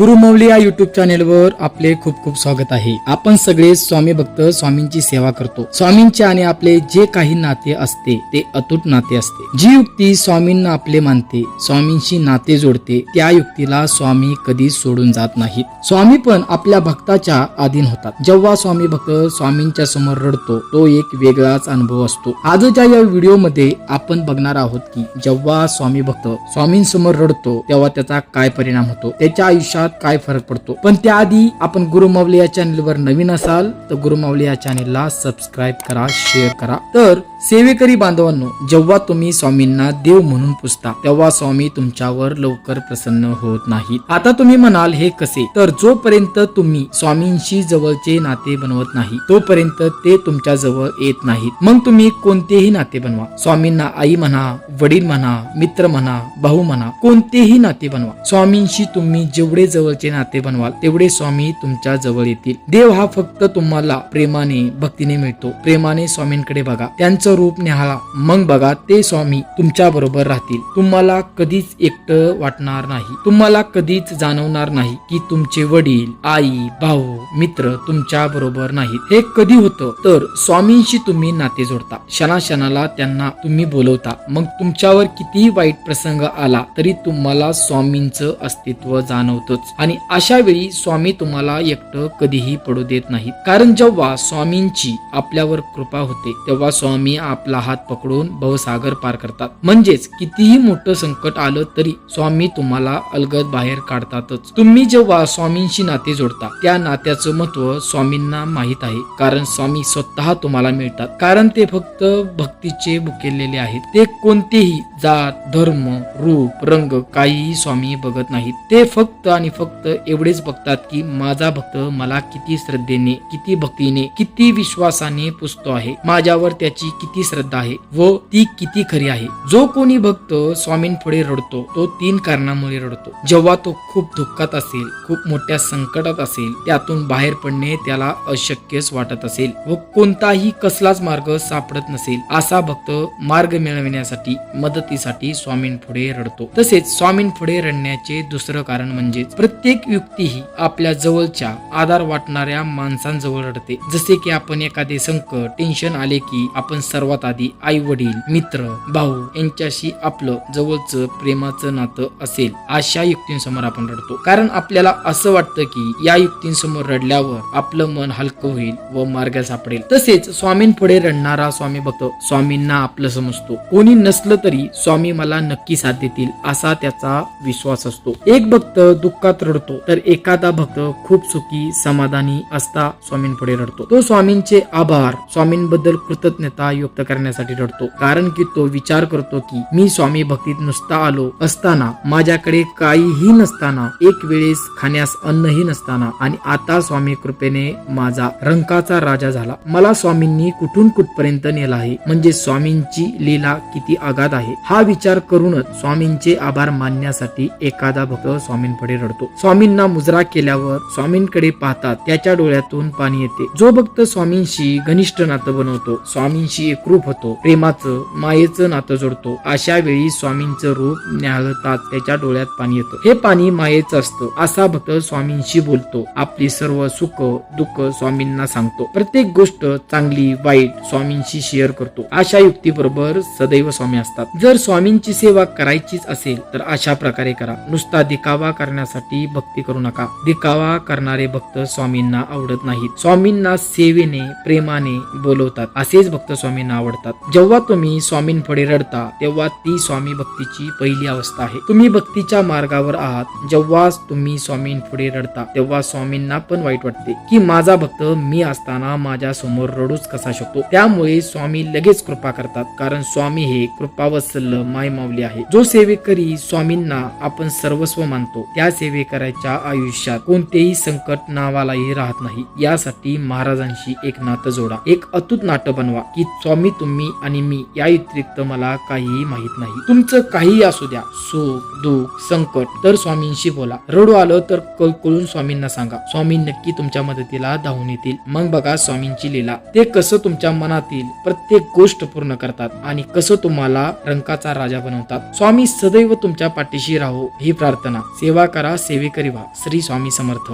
गुरुमौली या युट्यूब चॅनेलवर आपले खूप खूप स्वागत आहे. आपण सगळे स्वामी भक्त स्वामींची सेवा करतो. स्वामींचे आणि आपले जे काही नाते असते ते अतूट नाते असते. जी युक्ती स्वामींना आपले मानते स्वामींशी नाते जोडते त्या युक्तीला स्वामी कधी सोडून जात नाहीत. स्वामी पण आपल्या भक्ताच्या अधीन होतात. जेव्हा स्वामी भक्त स्वामींच्या समोर रडतो तो एक वेगळाच अनुभव असतो. आजच्या या व्हिडिओमध्ये आपण बघणार आहोत की जेव्हा स्वामी भक्त स्वामींसमोर रडतो तेव्हा त्याचा काय परिणाम होतो? त्याच्या आयुष्यात काय फरक पडतो? पण त्याआधी आपण गुरुमावली या चॅनेलवर नवीन असाल तर गुरुमावली या चॅनेलला सबस्क्राईब करा शेअर करा. तर सेवेकरी बांधवांनो जेव्हा तुम्ही स्वामींना देव म्हणून पुजता तेव्हा स्वामी तुमच्यावर लवकर प्रसन्न होत नाहीत. आता तुम्ही म्हणाल हे कसे? तर जोपर्यंत तुम्ही स्वामींशी जवळचे नाते बनवत नाही तोपर्यंत ते तुमच्या जवळ येत नाहीत. मग तुम्ही कोणतेही नाते बनवा. स्वामींना आई म्हणा वडील म्हणा मित्र म्हणा भाऊ म्हणा कोणतेही नाते बनवा. स्वामींशी तुम्ही जेवढे जवळचे नाते बनवाल तेवढे स्वामी तुमच्या जवळ येतील. देव हा फक्त तुम्हाला प्रेमाने भक्तीने मिळतो. प्रेमाने स्वामींकडे बघा. त्यांचं रूप निहाळा मग बघा ते स्वामी तुमच्या बरोबर राहतील. तुम्हाला कधीच एकटं वाटणार नाही. तुम्हाला कधीच जाणवणार नाही की तुमचे वडील आई भाऊ मित्र तुमच्या बरोबर नाहीत. हे कधी होतं? तर स्वामींशी तुम्ही नाते जोडता. क्षणाक्षणाला त्यांना तुम्ही बोलवता. मग तुमच्यावर कितीही वाईट प्रसंग आला तरी तुम्हाला स्वामींचं अस्तित्व जाणवतच. आणि अशा वेळी स्वामी तुम्हाला एकटं कधीही पडू देत नाहीत. कारण जेव्हा स्वामींची आपल्यावर कृपा होते तेव्हा स्वामी आपला हात पकडून भवसागर पार करतात. म्हणजेच कितीही मोठं संकट आलं तरी स्वामी तुम्हाला अलगद बाहेर काढतातच. तुम्ही जेव्हा स्वामींशी नाते जोडता त्या नात्याचं महत्त्व स्वामींना माहीत आहे. कारण स्वामी स्वतः तुम्हाला मिळतात. कारण ते फक्त भक्तीचे भुकेलेले आहेत. ते कोणतेही जात धर्म रूप रंग काहीही स्वामी बघत नाहीत. ते फक्त आणि फक्त एवढेच बघतात की माझा भक्त मला किती श्रद्धेने किती भक्तीने किती विश्वासाने पुजतो आहे. माझ्यावर त्याची किती श्रद्धा आहे व ती किती खरी आहे. जो कोणी भक्त स्वामींपुढे रडतो तो तीन कारणामुळे रडतो. जेव्हा तो खूप दुःखात असेल खूप मोठ्या संकटात असेल त्यातून बाहेर पडणे त्याला अशक्यच वाटत असेल व कोणताही कसलाच मार्ग सापडत नसेल असा भक्त मार्ग मिळविण्यासाठी मदतीसाठी स्वामींपुढे रडतो. तसेच स्वामींपुढे रडण्याचे दुसरं कारण म्हणजे प्रत्येक युक्ती ही आपल्या जवळच्या आधार वाटणाऱ्या माणसांजवळ रडते. जसे की आपण एखादे संकट टेन्शन आले की आपण सर्वात आधी आई वडील मित्र भाऊ यांच्याशी आपलं जवळचं प्रेमाचं नातं असेल अशा युक्तींसमोर आपण रडतो. कारण आपल्याला असं वाटतं की या युक्तींसमोर रडल्यावर आपलं मन हलकं होईल व मार्ग सापडेल. तसेच स्वामींपुढे रडणारा स्वामी भक्त स्वामींना आपलं समजतो. कोणी नसलं तरी स्वामी मला नक्की साथ देतील असा त्याचा विश्वास असतो. एक भक्त दुःखात रडतो तर एखादा भक्त खूप सुखी समाधानी असता स्वामींपुढे रडतो. तो स्वामींचे आभार स्वामींबद्दल कृतज्ञता व्यक्त करण्यासाठी रडतो. कारण की तो विचार करतो की मी स्वामी भक्तीत नुसता आलो असताना माझ्याकडे काहीही नसताना एक वेळेस खाण्यास अन्नही नसताना आणि आता स्वामी कृपेने माझा रंकाचा राजा झाला. मला स्वामींनी कुठून कुठपर्यंत नेला आहे? म्हणजे स्वामींची लीला किती आघात आहे? हा विचार करूनच स्वामींचे आभार मानण्यासाठी एखादा भक्त स्वामींपुढे रडतो. स्वामींना मुजरा केल्यावर स्वामींकडे पाहतात त्याच्या डोळ्यातून पाणी येते. जो भक्त स्वामींशी घनिष्ठ नातं बनवतो स्वामींशी एकरूप होतो. प्रेमाचं मायेचं नातं जोडतो. अशा वेळी स्वामींचं रूप न्याहळताच त्याच्या डोळ्यात पाणी येतं. हे पाणी मायेचं असतं असा भक्त स्वामींशी बोलतो. आपली सर्व सुख दुःख स्वामींना सांगतो. प्रत्येक गोष्ट चांगली वाईट स्वामींशी शेअर करतो. अशा युक्तीबरोबर सदैव स्वामी असतात. जर स्वामींची सेवा करायचीच असेल तर अशा प्रकारे करा. नुसता दिखावा करण्यासाठी भक्ती करू नका. दिखावा करणारे भक्त स्वामींना आवडत नाहीत. स्वामींना सेवेने प्रेमाने बोलवतात. असेच भक्त स्वामी स्वामींना आवडतात. जेव्हा तुम्ही स्वामींपुढे रडता तेव्हा ती स्वामी भक्तीची पहिली अवस्था आहे. तुम्ही भक्तीच्या मार्गावर आहात जेव्हा तुम्ही स्वामींपुढे रडता तेव्हा स्वामींना पण वाईट वाटते. की माझा भक्त मी असताना माझ्यासमोर रडूच कसा शकतो? त्यामुळे स्वामी लगेच कृपा करतात. कारण स्वामी हे कृपावत्सल्य माय माऊली आहे. जो सेवेकरी स्वामींना आपण सर्वस्व मानतो त्या सेवेकऱ्याच्या आयुष्यात कोणतेही संकट नावालाही राहत नाही. यासाठी महाराजांशी एक नातं जोडा. एक अतूट नातं बनवा की स्वामी तुम्ही आणि मी या व्यतिरिक्त मला काहीही माहीत नाही. तुमचं काहीही असू द्या. सुख दुःख संकट तर स्वामींशी बोला. रडू आलं तर कळकळून स्वामींना सांगा. स्वामी नक्की तुमच्या मदतीला धावून येतील. मग बघा स्वामींची लीला. ते कसं तुमच्या मनातील प्रत्येक गोष्ट पूर्ण करतात आणि कसं तुम्हाला रंकाचा राजा बनवतात. स्वामी सदैव तुमच्या पाठीशी राहो ही प्रार्थना. सेवा करा सेवेकरी व्हा. श्री स्वामी समर्थ.